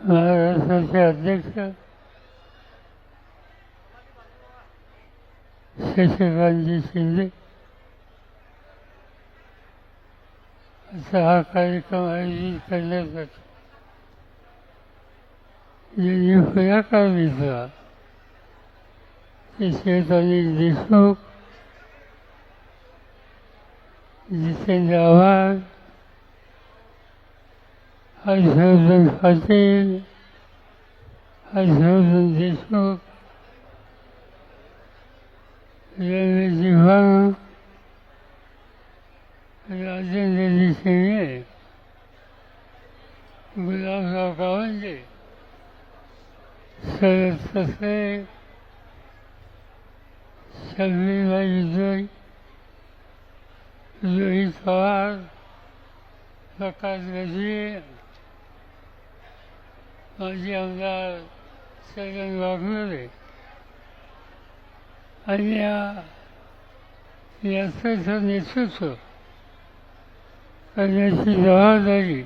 महाराष्ट्राचे अध्यक्ष शशिकांतजी शिंदे. असा हा कार्यक्रम आयोजित करण्यासाठी ज्यांनी पुढाकार घेतला ते श्री देशमुख जितेंद्र आव्हाड हर्षवर्धन पाटील हर्षवर्धन देशमुख रमेश भान राजेंद्र शिंदे गुलाबराव गावंडे शरद ससे शबीरभाई जोई रोहित पवार प्रकाश गजरे माजी आमदार छगन वाघमोरे आणि या यात्रेचं नेतृत्व करण्याची जबाबदारी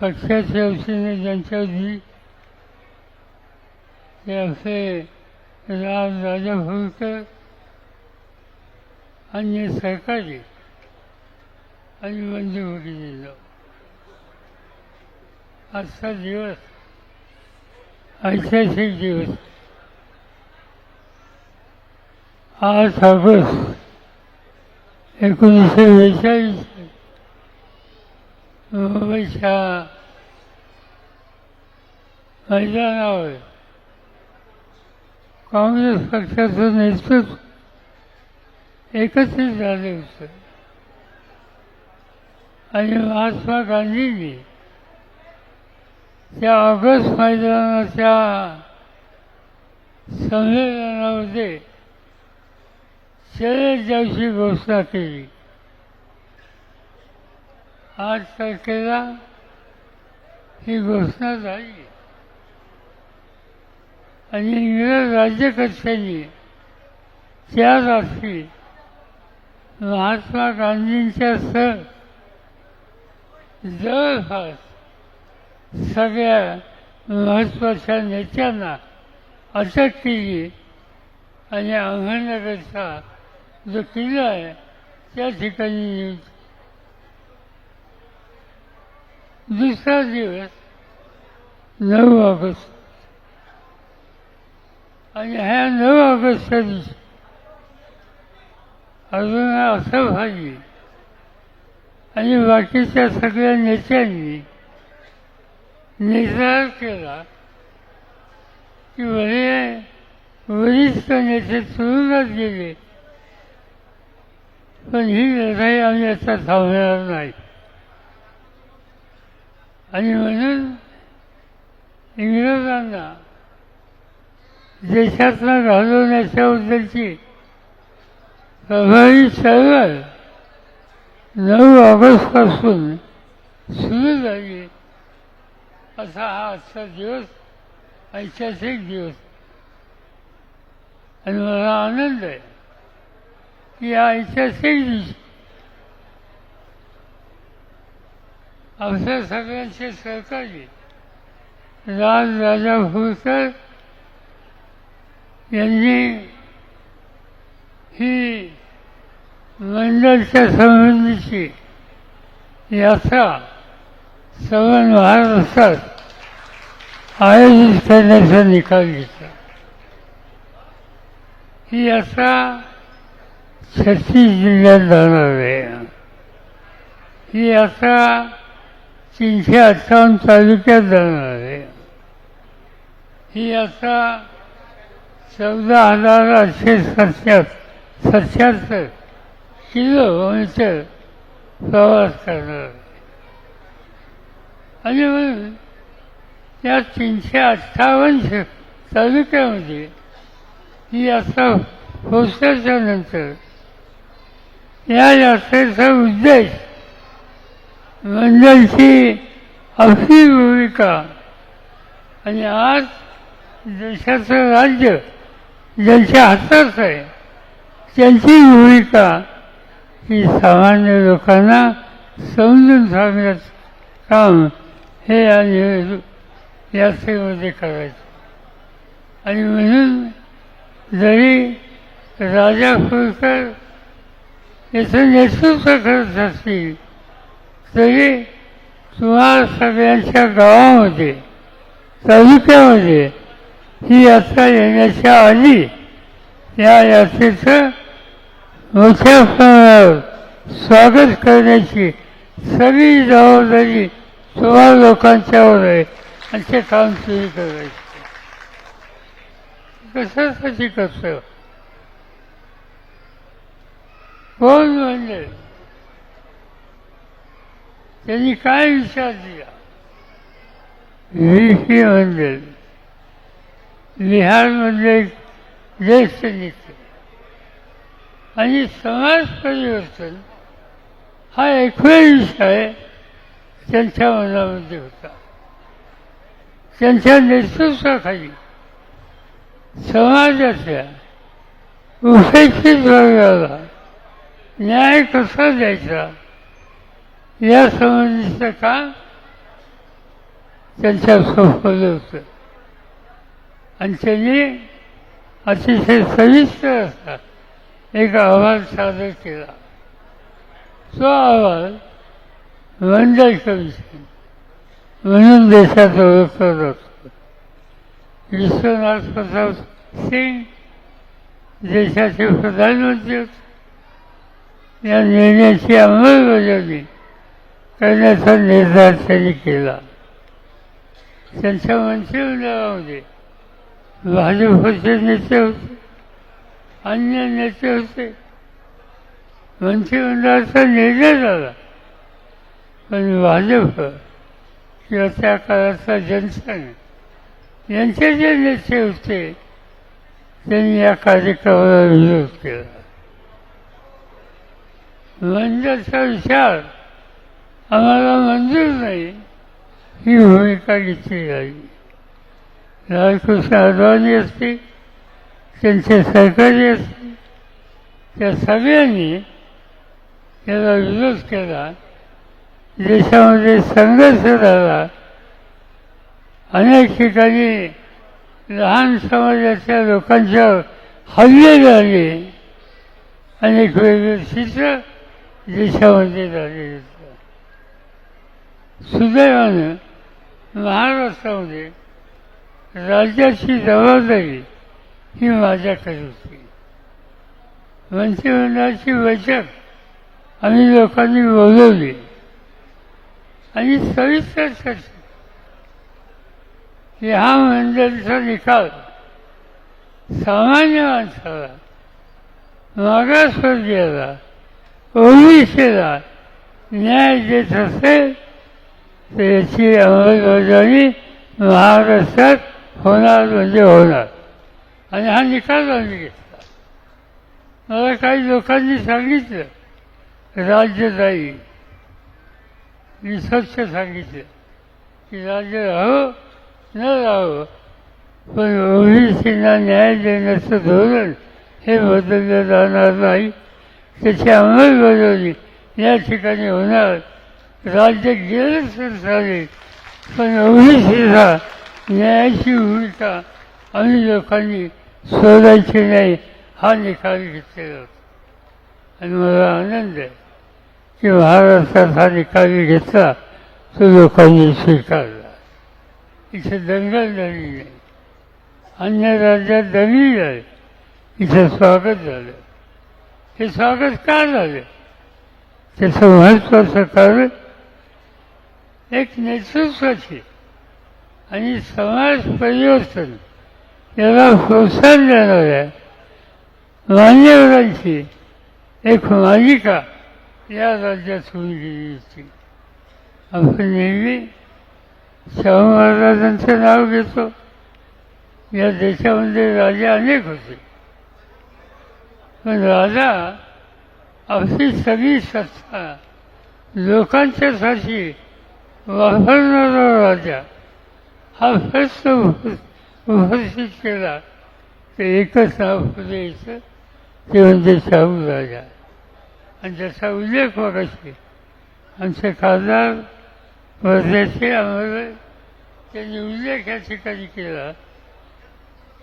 पक्षाच्या वतीने ज्यांच्यावर दिली ते असे राज राजा भोईकर अन्य सहकारी आणि बंधू भगिनींनो. आजचा दिवस ऐतिहासिक दिवस. आठ ऑगस्ट एकोणीसशे बेचाळीस. मुंबईच्या मैदानावर काँग्रेस पक्षाचं नेतृत्व एकत्रित झाले होते. आणि महात्मा गांधींनी त्या ऑगस्ट मैदानाच्या संमेलनामध्ये शरद जाऊची घोषणा केली. आज तारखेला ही घोषणा झाली. आणि इंग्रज राज्यकर्त्यांनी त्या रात्री महात्मा गांधींच्या सर जवळपास सगळ्या महत्त्वाच्या नेत्यांना अटक केली. आणि अहमदनगरचा जो किल्ला आहे त्या ठिकाणी नेऊन दुसरा दिवस नऊ ऑगस्ट. आणि ह्या नऊ ऑगस्टच्या दिवशी अजून असं भाजी आणि बाकीच्या सगळ्या नेत्यांनी निर्धार केला की बरे वरिष्ठ नेते तुरुंगात गेले पण ही लढाई आम्ही आता थांबणार नाही. आणि म्हणून इंग्रजांना देशातनं घालवण्याच्याबद्दलची प्रभावी चळवळ नऊ ऑगस्टपासून सुरू झाली. असा हा आजचा दिवस ऐतिहासिक दिवस. आणि मला आनंद आहे की या ऐतिहासिक दिवशी आपल्या सगळ्यांचे सहकारी राज राजा भोईकर यांनी ही मंडळच्या संबंधीची यात्रा सवन महाराष्ट्रात आयोजित करण्याचा निकाल घेतला. ही यात्रा छत्तीस जिल्ह्यात जाणार आहे. ही यात्रा तीनशे अठ्ठावन्न तालुक्यात जाणार आहे. ही यात्रा चौदा हजार आठशे सत्याहत्तर सत्याहत्तर किलोमीटर प्रवास करणार आहे. आणि म्हणून त्या तीनशे अठ्ठावन्न तालुक्यामध्ये ही यात्रा पोचल्याच्या नंतर या यात्रेचा उद्देश मंडळची आपली भूमिका आणि आज देशाचं राज्य ज्यांच्या हातात आहे त्यांची भूमिका ही सामान्य लोकांना समजून सांगण्याचं काम हे आणि यात्रेमध्ये करायचं. आणि म्हणून जरी राजा होळकर याचं नेतृत्व करत असतील तरी तुम्हाला सगळ्यांच्या गावामध्ये तालुक्यामध्ये ही यात्रा येण्याच्या आधी या यात्रेचं मोठ्या प्रमाणावर स्वागत करण्याची सगळी जबाबदारी सोळा लोकांच्यावर आहे. आणि ते काम तुम्ही करायचं. कशासाठी करतो? कोण म्हणजे त्यांनी काय विचार दिला? व्ही म्हणजे मंडल बिहारमधले ज्येष्ठ नेते. आणि समाज परिवर्तन हा एकमेव विषय त्यांच्या मनामध्ये होता. त्यांच्या नेतृत्वाखाली समाजाच्या उपेक्षित वर्गाला न्याय कसा द्यायचा या संबंधीचं काम त्यांच्या सोपवलं होतं. आणि त्यांनी अतिशय सविस्तर असा एक अहवाल सादर केला. तो अहवाल मंडल म्हणून देशात ओळखला जातो विश्वनाथ प्रताप सिंग देशाचे प्रधानमंत्री होते या निर्णयाची अंमलबजावणी करण्याचा निर्धार त्यांनी केला. त्यांच्या मंत्रिमंडळामध्ये भाजपचे नेते होते अन्य नेते होते. मंत्रिमंडळाचा निर्णय झाला. पण भाजप किंवा त्या काळाचा जनसन यांचे जे नेते होते. त्यांनी या कार्यक्रमाला विरोध केला. मंदिराचा विचार. आम्हाला मंजूर नाही. ही भूमिका घेतली जावी लालकृष्ण अडवाणी असतील. त्यांचे सहकारी असतील. त्या सगळ्यांनी त्याला विरोध केला. देशामध्ये संघर्ष झाला अनेक ठिकाणी लहान समाजाच्या लोकांच्या हल्ले झाले. अनेक वेगळे चित्र देशामध्ये झाले. सुदैवानं महाराष्ट्रामध्ये राज्याची जबाबदारी ही माझ्याकडे होती. मंत्रिमंडळाची बैठक आम्ही लोकांनी बोलवली. आणि सविस्तर चर्चा की हा मंडळाचा निकाल सामान्य माणसाला मागासवर्गीयाला ओबीसीला न्याय देत असेल तर याची अंमलबजावणी महाराष्ट्रात होणार म्हणजे होणार. आणि हा निकाल आम्ही घेतला. मला काही लोकांनी सांगितलं राज्य जाईल मी स्वच्छ सांगितलं. की राज्य राहो न राहो पण ओबीसींना न्याय देण्याचं धोरण हे बदललं जाणार नाही. त्याची अंमलबजावणी या ठिकाणी होणार. राज्य गेलंच तर चालेल. पण ओबीसीला न्यायाची भूमिका आम्ही लोकांनी सोडायची नाही हा निकाल घेतलेला आणि मला आनंद आहे. की महाराष्ट्रात हा घेतला तो लोकांनी स्वीकारला इथे दंगल झाली नाही अन्य राज्यात दंगली आहे इथे स्वागत झालं हे स्वागत का झालं त्याचं महत्त्वाचं कारण एक नेतृत्वाची आणि समाज परिवर्तन याला प्रोत्साहन देणाऱ्या मान्यवरांची एक मालिका या राज्यात होऊन गेली होती. आपण नेहमी शाहू महाराजांचं नाव घेतो. या देशामध्ये राजा अनेक होते. पण राजा आपली सगळी सत्ता लोकांच्यासाठी वापरणारा राजा हा प्रश्न उपस्थित केला. तर एकच नाव द्यायचं ते म्हणजे शाहू राजा. आणि त्याचा उल्लेख मागाशी आमचे खासदार वर्ध्याचे आम्हाला त्यांनी उल्लेख या ठिकाणी केला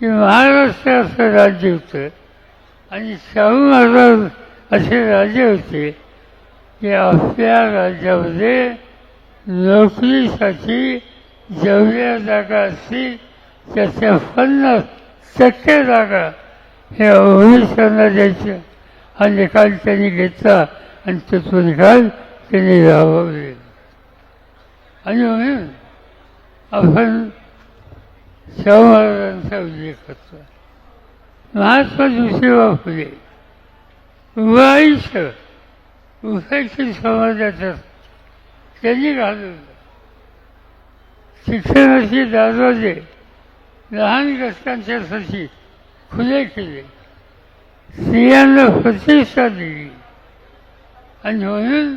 की महाराष्ट्र असं राज्य होतं आणि शाहू महाराज असे राजे होते की आपल्या राज्यामध्ये नोकरीसाठी जेवढ्या जागा असतील त्याच्या पन्नास टक्के जागा हे ओडिशांना द्यायच्या. हा निकाल त्यांनी घेतला आणि तो निकाल त्यांनी राबवले. आणि म्हणून आपण शाहू महाराजांचा उल्लेख करतो. महात्मा ज्योतिबा फुले उभं आयुष्य उपेक्षित त्यांनी घालवलं शिक्षणाचे दरवाजे लहान घटकांच्यासाठी खुले केले. स्त्रियांना प्रतिष्ठा दिली आणि म्हणून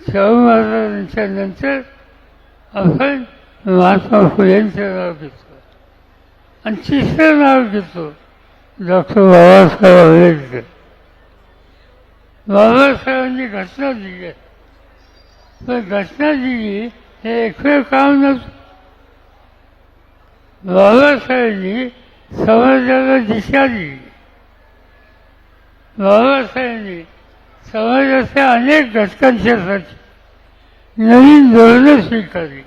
शाहू महाराजांच्या नंतर आपण महात्मा फुलेंचं नाव घेतो आणि तिसरं नाव घेतो डॉक्टर बाबासाहेब आंबेडकर बाबासाहेबांनी घटना दिली पण घटना दिली हे एकवेळ काम नव्हतं बाबासाहेबांनी समाजाला दिशा दिली बाबासाहेबांनी समाजाच्या अनेक घटकांच्यासाठी नवीन धोरणं स्वीकारली.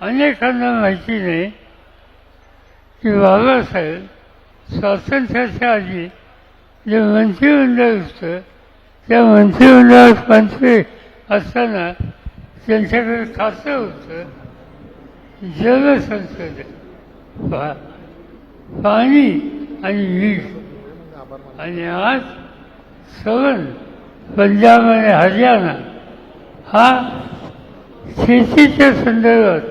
अनेकांना माहिती नाही की बाबासाहेब स्वातंत्र्याच्या आधी जे मंत्रिमंडळ होतं त्या मंत्रिमंडळात मंत्री असताना त्यांच्याकडे खातं होतं जलसंसद पाणी आणि वीज. आणि आज सवन पंजाब आणि हरियाणा हा शेतीच्या संदर्भात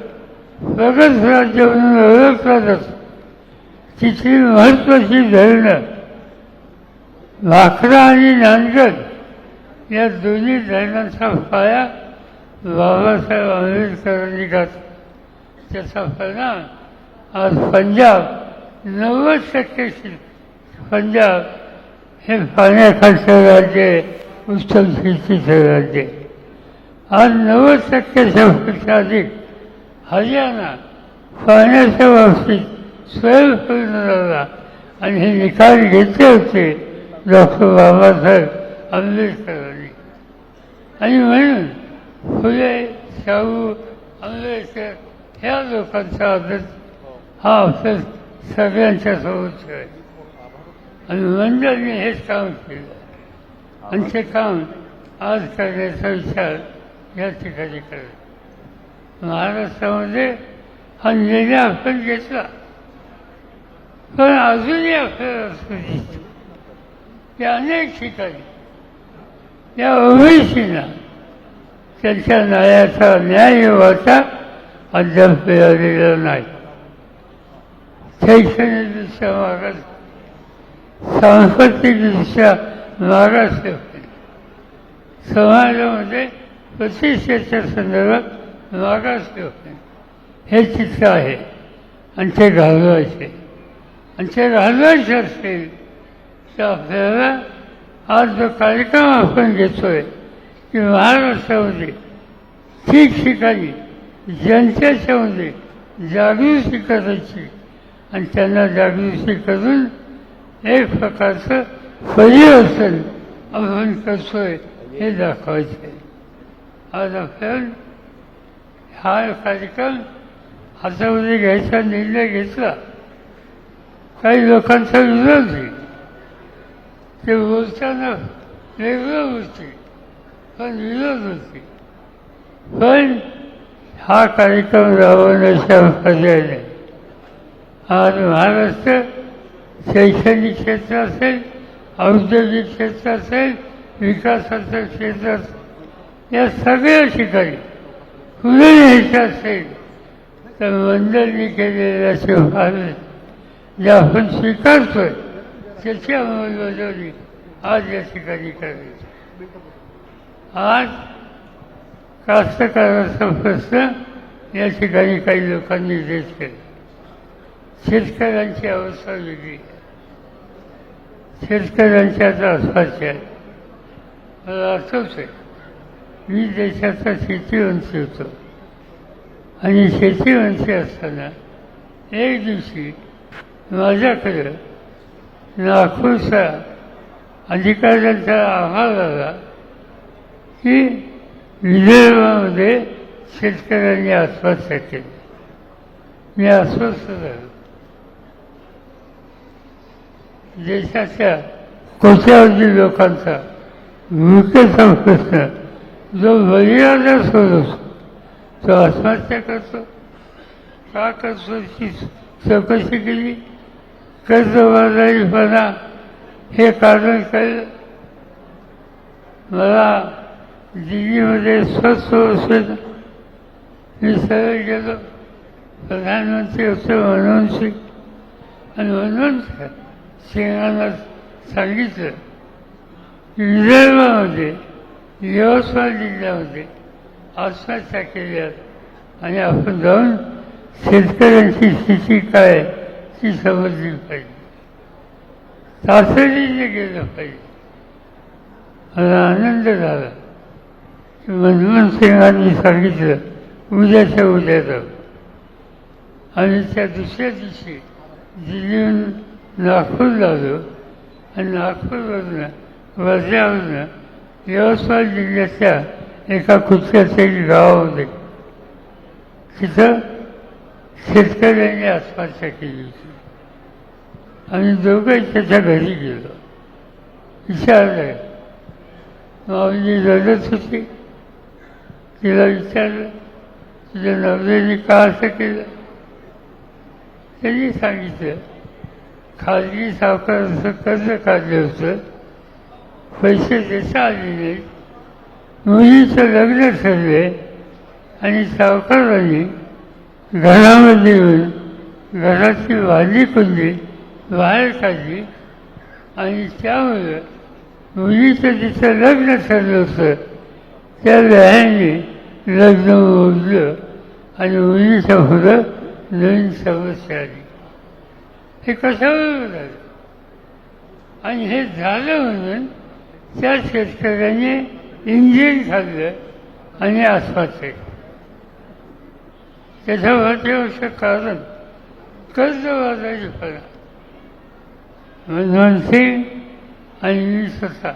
प्रगत राज्य म्हणून ओळखला जातो. तिथली महत्त्वाची धरणं भाकरा आणि नांदगड या दोन्ही धरणांचा पाया बाबासाहेब आंबेडकरांनी घातला. त्याचा परिणाम आज पंजाब नव्वद टक्के पंजाब हे पाण्याखालचं राज्य उत्तम शेतीचं राज्य आज नव्वद टक्क्यापेक्षा अधिक हरियाणा पाण्याच्या बाबतीत स्वयंपूर्ण झाला आणि हे निकाल घेतले होते डॉक्टर बाबासाहेब आंबेडकरांनी. आणि म्हणून फुले शाहू आंबेडकर ह्या लोकांचा आदर हा आपल्या सगळ्यांच्या सोबत आहे आणि मंडळने हेच काम केलं आणि ते काम आज करण्याचा विचार या ठिकाणी करत महाराष्ट्रामध्ये हा निर्णय आपण घेतला. पण अजूनही आपल्याला असू दिसतं. की अनेक ठिकाणी या ओबीसीना त्यांच्या न्यायाचा न्याय होता अद्याप मिळालेला नाही. शैक्षणिकदृष्ट्या मागास सांस्कृतिकदृष्ट्या मागास होते समाजामध्ये प्रतिष्ठेच्या संदर्भात मागास होते हे चित्र आहे. आणि ते घालवायचे आणि ते घालवायचे असेल तर आपल्याला आज जो कार्यक्रम आपण घेतोय की महाराष्ट्रामध्ये ठिकठिकाणी जनतेच्यामध्ये जागृती करायची आणि त्यांना जागृती करून एक प्रकारचं परिवर्तन आपण करतोय हे दाखवायचं आहे. आज आपण हा कार्यक्रम हातामध्ये घ्यायचा निर्णय घेतला. काही लोकांचा विरोध आहे ते बोलताना वेगळं होते पण विरोध होते. पण हा कार्यक्रम राबवण्याच्या पर्याय नाही. आज महाराष्ट्र शैक्षणिक क्षेत्र असेल औद्योगिक क्षेत्र असेल विकासाचं क्षेत्र असेल या सगळ्या ठिकाणी पुढे न्यायचं असेल तर मंडळी केलेल्या शिफारस ज्या आपण स्वीकारतोय त्याची अंमलबजावणी आज या ठिकाणी करायची. आज कास्तकाराचा प्रश्न या ठिकाणी काही लोकांनी देत केला. शेतकऱ्यांची अवस्था वेगळी. आहे शेतकऱ्यांच्या आता आहे. मला आठवत आहे मी देशाचा शेतीवंशी होतो. आणि शेतीवंशी असताना एक दिवशी माझ्याकडं नागपूरचा अधिकाऱ्यांचा अहवाल आला की विदर्भामध्ये शेतकऱ्यांनी आत्महत्या केली. मी अस्वस्थ झालो देशाच्या कोट्यावधी लोकांचा भूकेचा प्रश्न जो बळीराजा सोडवतो तो आत्महत्या करतो. का करतो ती चौकशी केली. कर्जबाजारीपणा हे कारण कळलं. मला दिल्लीमध्ये स्वस्त असेल मी सरळ गेलो प्रधानमंत्री होते मनमोहन सिंग आणि मनमोहन सिंगांना सांगितलं. विदर्भामध्ये यवतमाळ जिल्ह्यामध्ये आत्महत्या केल्यात आणि आपण जाऊन शेतकऱ्यांची स्थिती काय आहे ती समजली पाहिजे. तातडीने गेलं पाहिजे. मला आनंद झाला. की मनमोहन सिंगांनी सांगितलं उद्याच्या उद्या जाऊ. आणि त्या दुसऱ्या दिवशी दिल्लीहून नागपूर आलो आणि नागपूरवरनं वर्ध्यावरनं यवतमाळ जिल्ह्याच्या एका कुठल्याच्या एक गावामध्ये तिथं शेतकऱ्यांनी आत्महत्या केली होती आम्ही दोघंही त्याच्या घरी गेलो विचारलं माऊली रडत होती तिला विचारलं तुझ्या नवऱ्याने का असं केलं त्यांनी सांगितलं खाजगी सावकाराचं कर्ज काढलं होतं पैसे देता आले नाहीत मुलीचं लग्न ठरले आणि सावकारांनी घरामध्ये येऊन घराची वाली कुंडी बाहेर काढली आणि त्यामुळे मुलीचं जिथं लग्न ठरलं होतं त्या व्यायाने लग्न मोडलं आणि मुलीच्या पुढं नवीन समस्या आली. हे कशावर झालं आणि हे झालं म्हणून त्या शेतकऱ्याने इंजिन खाल्लं आणि आत्महत्या त्याच्या त्याच्या वाटेवरचं कारण कर्जबाजारीपणा मनमोहन सिंग आणि मी स्वतः.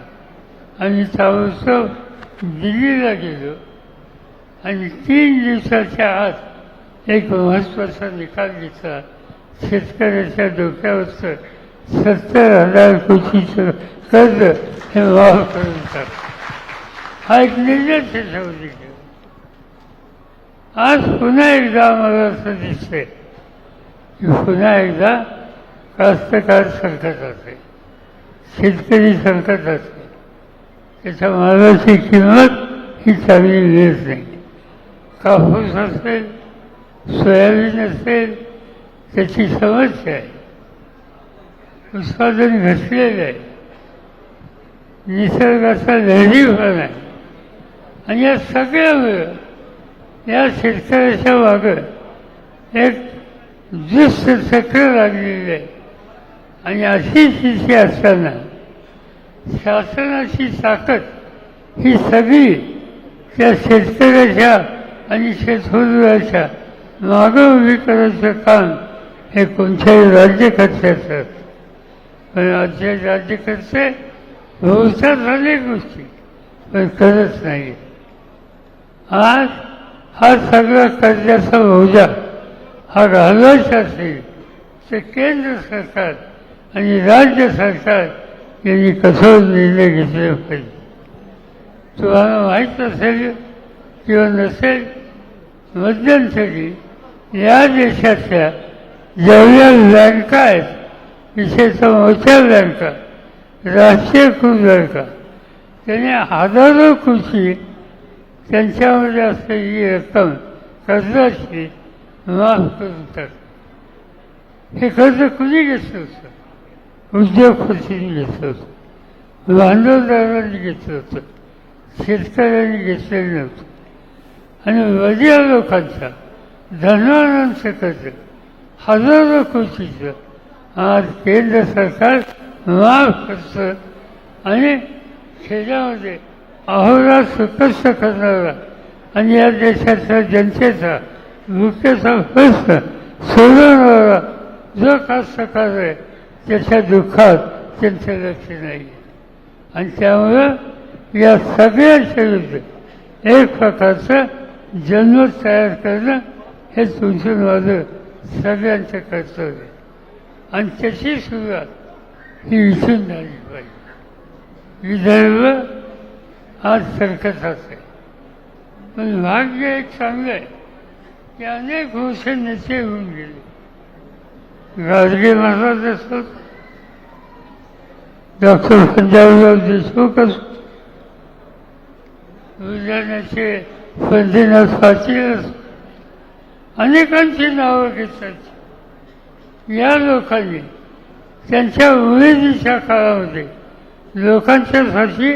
आणि ताबडतोब दिल्लीला गेलो. आणि तीन दिवसाच्या आत एक महत्त्वाचा निकाल घेतला. शेतकऱ्याच्या डोक्यावरचं सत्तर हजार कोटीचं कर्ज हे माफ करून टाक हा एक निर्णय त्याच्यामध्ये आज पुन्हा एकदा मला असं दिसतंय की पुन्हा एकदा कास्तकार संकट असेल शेतकरी संकट असेल त्याच्या मालाची किंमत ही चांगली मिळत नाही. कापूस असेल सोयाबीन असेल त्याची समस्या आहे उत्पादन घटलेलं आहे. निसर्गाचा लहरीपणा आहे. आणि या सगळ्यामुळं या शेतकऱ्याच्या मागं एक दुष्ट चक्र लागलेलं आहे. आणि अशी स्थिती असताना शासनाची ताकद ही सगळी त्या शेतकऱ्याच्या आणि शेतमजुराच्या मागं उभी करायचं काम हे कोणत्याही राज्यकर्त्याचं पण आजचे राज्यकर्ते भविष्यात अनेक गोष्टी पण करत नाही. आज हा सगळा कर्जाचा बोजा हा घालवायचा असेल ते केंद्र सरकार आणि राज्य सरकार यांनी कठोर निर्णय घेतले पाहिजे. तुम्हाला माहीत असेल किंवा नसेल मध्यंतरी या देशातल्या जेवढ्या बँका आहेत विशेषतः मोठ्या बँका राष्ट्रीयकृत बँका त्याने हजारो खुशी त्यांच्यामध्ये असलेली रक्कम कर्जाची माफ करून हे कर्ज कुणी घेतलं होतं? उद्योगपतींनी घेतलं होतं. भांडवलदारांनी घेतलं होतं. शेतकऱ्यांनी घेतलेलं नव्हतं. आणि वडिया लोकांचा धनवानांचं कर्ज हजारो कोटीचं आज केंद्र सरकार माफ करतं. आणि खेड्यामध्ये अहोरात्र कष्ट करणारा आणि या देशाच्या जनतेचा भुकेचा प्रश्न सोडवणारा जो कास्तकार आहे त्याच्या दुःखात त्यांचं लक्ष नाही. आणि त्यामुळं या सगळ्यांच्या विरुद्ध एक प्रकारचं जन्म तयार करणं हे तुमचं माझं सगळ्यांचं कर्तव्य आहे. आणि त्याची सुरुवात ही इथून झाली पाहिजे. विदर्भ आज सरकसाच आहे. पण भाग्य एक चांगलं आहे की अनेक वर्ष नेते होऊन गेले. गाडगे महाराज असत. डॉक्टर पंजाबराव देशमुख असो बुलढाण्याचे पंढरीनाथ पाटील असो अनेकांची नावं घेतात. या लोकांनी त्यांच्या उमेदीच्या काळामध्ये लोकांच्यासाठी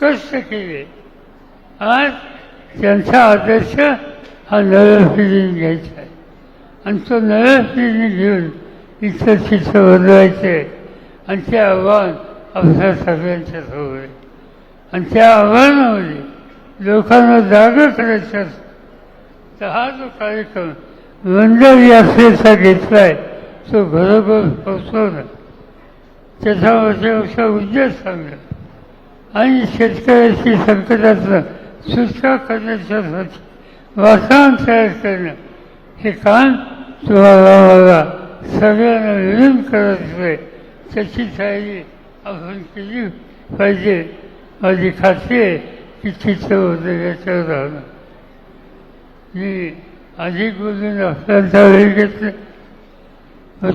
कष्ट केले. आज त्यांचा आदर्श हा नव्या पिढीने घ्यायचा आहे. आणि तो नव्या पिढीने घेऊन इथं तिथं बदलायचं आहे आणि ते आव्हान आपल्या सगळ्यांच्या समोर आहे. आणि त्या आव्हानामध्ये लोकांना जागा करायचं असतं तर हा जो कार्यक्रम मंडळ यात्रेचा घेतला आहे तो घरोघर पोचवणं त्याच्यावरच्या उद्देश सांगणं आणि शेतकऱ्याची संकटातनं सुटका करण्याच्यासाठी वातावरण तयार करणं हे काम तुम्हाला मला सगळ्यांना मिळून करत आहे त्याची तयारी आपण केली पाहिजे. माझी खात्री आहे की चित्र होतं याच्यावर राहणं मी अधिक बोलून आपल्याला वेळ घेतलं.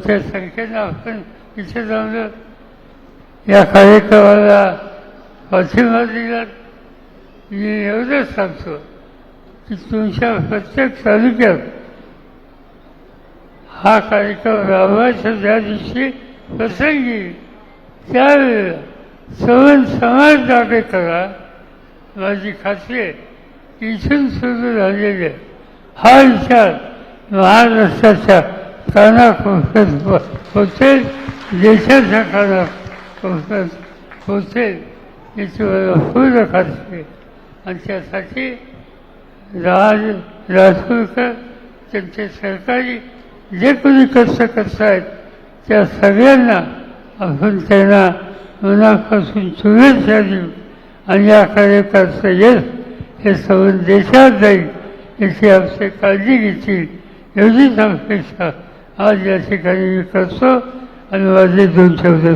त्या संख्येनं आपण इथे जाऊन या कार्यक्रमाला पाठिंबा दिला. मी एवढंच सांगतो की तुमच्या प्रत्येक तालुक्यात हा कार्यक्रम राबवायचा ज्या दिवशी प्रसंगी त्यावेळेला सवन समाज जागे करा. माझी खात्री इथून सुरू झालेले हा विचार महाराष्ट्राच्या कानाकोपऱ्यात होते देशाच्या कानाकोपऱ्यात होते याची मला पूर्ण खात्री आणि त्यासाठी राज राजपूरकर त्यांचे सरकारी जे कोणी कष्ट करतायत त्या सगळ्यांना आपण त्यांना मनापासून शुभेच्छा देऊ. आणि या कार्यक्रमाचं यश हे सर्व देशात जाईल. याची काळजी घेतील एवढी अपेक्षा आज या ठिकाणी मी करतो आणि माझे दोन शब्द